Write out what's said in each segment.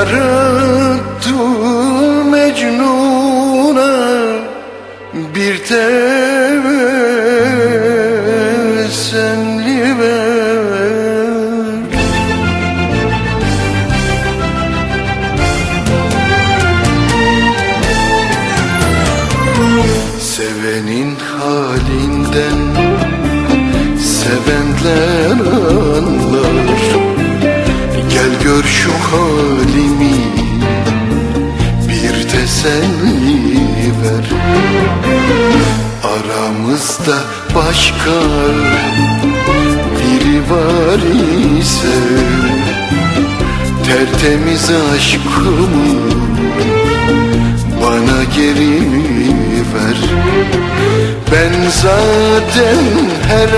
yarattın Mecnun'a bir teselli ver. Sevenin halinden sevenler teselli ver. Aramızda başka biri var ise Tertemiz aşkımı bana geri ver. Ben zaten her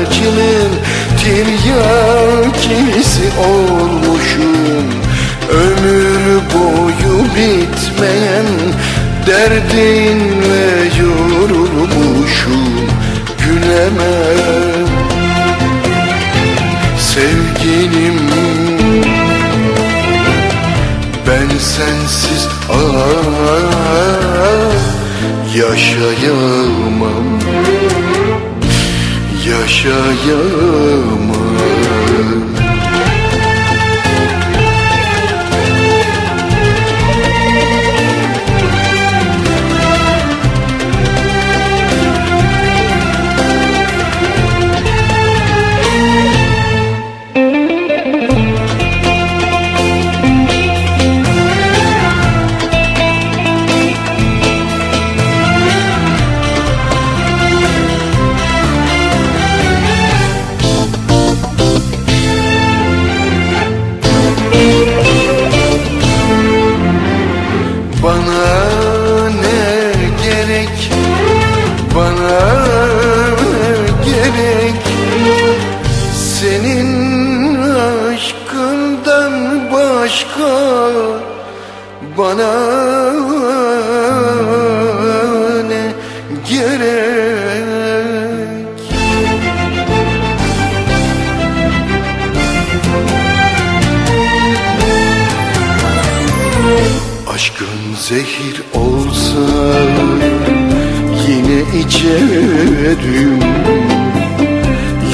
acının tiryakisi olmuşum. Ömür boyu bitmeyen derdinle yorulmuşum Gülemem sevgilim ben sensiz ah, yaşayamam. Yaşayamam gerek. Senin aşkından başka Bana gerek? Aşkın zehir olsa içerim.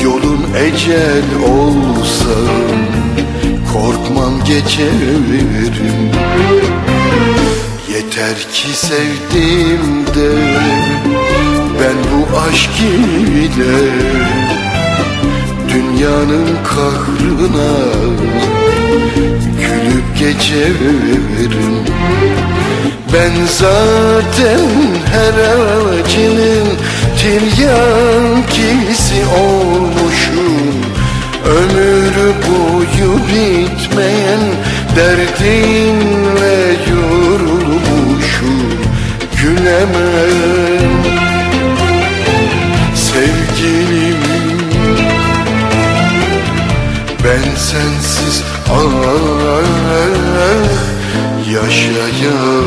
Yolun ecel olsa korkmam geçerim. Yeter ki sevdim de ben bu aşk ile Dünyanın kahrına gülüp geçerim zaten her acının tiryakisi olmuşum. Ömür boyu bitmeyen derdinle yorulmuşum. Gülemem. Sevgilim ben sensiz ah yaşayamam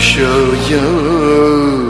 Yaşayamam